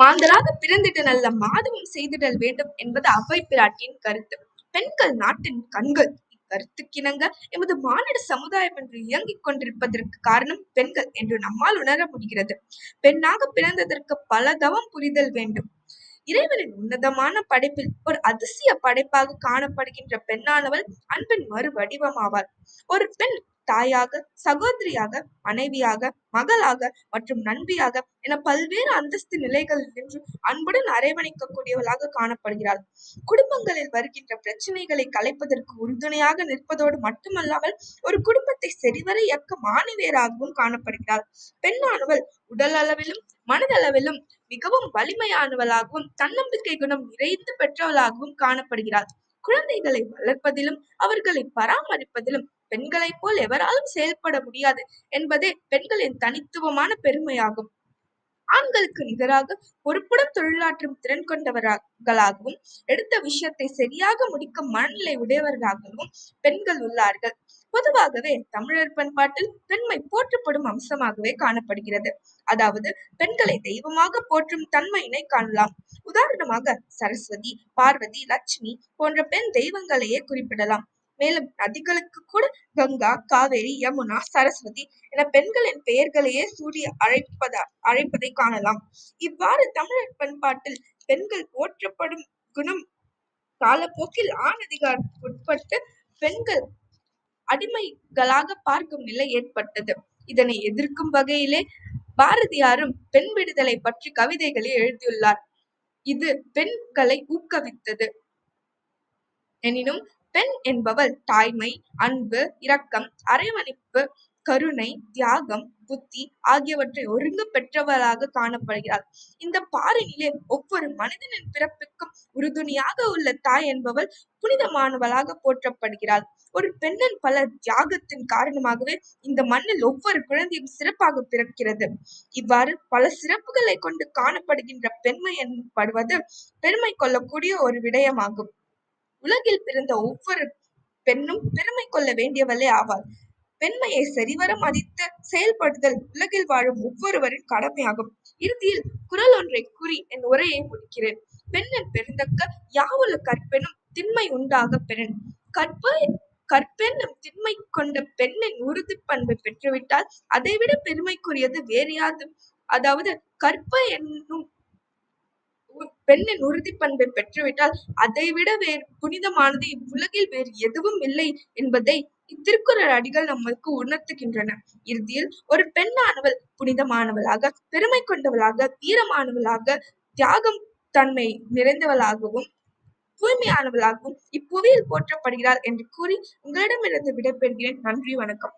மாந்தராக பிறந்திட நல்ல மாதவம் செய்திடல் வேண்டும் என்பது அவை பிராட்டியின் கருத்து. பெண்கள் நாட்டின் கண்கள் கருத்துக்கிணங்க எமது மானிட சமுதாயம் என்று இயங்கிக் கொண்டிருப்பதற்கு காரணம் பெண்கள் என்று நம்மால் உணர முடிகிறது. பெண்ணாக பிறந்ததற்கு பல தவம் புரிதல் வேண்டும். இறைவனின் உன்னதமான படைப்பில் ஒரு அதிசய படைப்பாக காணப்படுகின்ற பெண்ணானவள் அன்பின் மறு வடிவமாவார் ஒரு பெண் தாயாக சகோதரியாக மனைவியாக மகளாக மற்றும் நண்பியாக என பல்வேறு அந்தஸ்து நிலைகளில் நின்று அன்புடன் அரவணைக்கக்கூடியவளாக காணப்படுகிறாள். குடும்பங்களில் வருகின்ற பிரச்சனைகளை கலைப்பதற்கு உறுதுணையாக நிற்பதோடு மட்டுமல்லாமல் ஒரு குடும்பத்தை சரிவர இயக்க மாணிவேராகவும் காணப்படுகிறாள். பெண்ணானவள் உடல் அளவிலும் மனதளவிலும் மிகவும் வலிமையானவளாகவும் தன்னம்பிக்கை குணம் நிறைந்து பெற்றவளாகவும் காணப்படுகிறாள். குழந்தைகளை வளர்ப்பதிலும் அவர்களை பராமரிப்பதிலும் பெண்களைப் போல் எவராலும் செயல்பட முடியாது என்பதே பெண்களின் தனித்துவமான பெருமையாகும். ஆண்களுக்கு நிகராக பொறுப்புடன் தொழிலாற்றும் திறன் கொண்டவர்களாகவும் எடுத்த விஷயத்தை சரியாக முடிக்கும் மனநிலை உடையவர்களாகவும் பெண்கள் உள்ளார்கள். பொதுவாகவே தமிழர் பண்பாட்டில் பெண்மை போற்றப்படும் அம்சமாகவே காணப்படுகிறது. அதாவது பெண்களை தெய்வமாக போற்றும் தன்மையினை காணலாம். உதாரணமாக சரஸ்வதி பார்வதி லட்சுமி போன்ற பெண் தெய்வங்களையே குறிப்பிடலாம். மேலும் நதிகளுக்கு கூட கங்கா காவேரி யமுனா சரஸ்வதி என பெண்களின் பெயர்களையே சூடி அழைப்பதா அழைப்பதை காணலாம். இவ்வாறு தமிழர் பண்பாட்டில் பெண்கள் போற்றப்படும் குணம் காலப்போக்கில் ஆண் அதிகாரத்துக்கு உட்பட்டு பெண்கள் அடிமைகளாக பார்க்கும் நிலை ஏற்பட்டது. இதனை எதிர்க்கும் வகையிலே பாரதியாரும் பெண் விடுதலை பற்றி கவிதைகளை எழுதியுள்ளார். இது பெண்களை ஊக்குவித்தது. எனினும் பெண் என்பவள் தாய்மை அன்பு இரக்கம் அரவணைப்பு கருணை தியாகம் புத்தி ஆகியவற்றை ஒருங்கு பெற்றவளாக காணப்படுகிறாள். இந்த பாறையிலே ஒவ்வொரு மனிதனின் பிறப்புக்கும் உறுதுணையாக உள்ள தாய் என்பவள் புனிதமானவளாக போற்றப்படுகிறாள். ஒரு பெண்ணின் பல தியாகத்தின் காரணமாகவே இந்த மண்ணில் ஒவ்வொரு குழந்தையும் சிறப்பாக பிறக்கிறது. இவ்வாறு பல சிறப்புகளை கொண்டு காணப்படுகின்ற பெண்மை என்படுவது பெருமை கொள்ளக்கூடிய ஒரு விடயமாகும். உலகில் பிறந்த ஒவ்வொரு பெண்ணும் பெருமை கொள்ள வேண்டியவளே ஆவாள். பெண்மையை சரிவர மதித்து செயல்படுதல் உலகில் வாழும் ஒவ்வொருவரின் கடமையாகும். இறுதியில் குரல் ஒன்றை கூறி என் உரையை முடிக்கிறேன். பெண்ணன் பெருந்தக்க யாவுல கற்பெனும் திண்மை உண்டாக பெண் கற்ப கற்பெண்ணும் திண்மை கொண்ட பெண்ணின் உறுதி பண்பை பெற்றுவிட்டால் அதைவிட பெருமைக்குரியது வேறு யாது அதாவது கற்ப என்னும் பெண்ணின் உறுதி பண்பை பெற்றுவிட்டால் அதைவிட வேறு புனிதமானது இவ்வுலகில் வேறு எதுவும் இல்லை என்பதை இத்திருக்குறள் அடிகள் நம்மளுக்கு உணர்த்துகின்றன. இறுதியில் ஒரு பெண்ணானவள் புனிதமானவளாக பெருமை கொண்டவளாக வீரமானவளாக தியாகம் தன்மை நிறைந்தவளாகவும் தூய்மையானவளாகவும் இப்புவியில் போற்றப்படுகிறார் என்று கூறி உங்களிடமிருந்து விடைபெறுகிறேன். நன்றி வணக்கம்.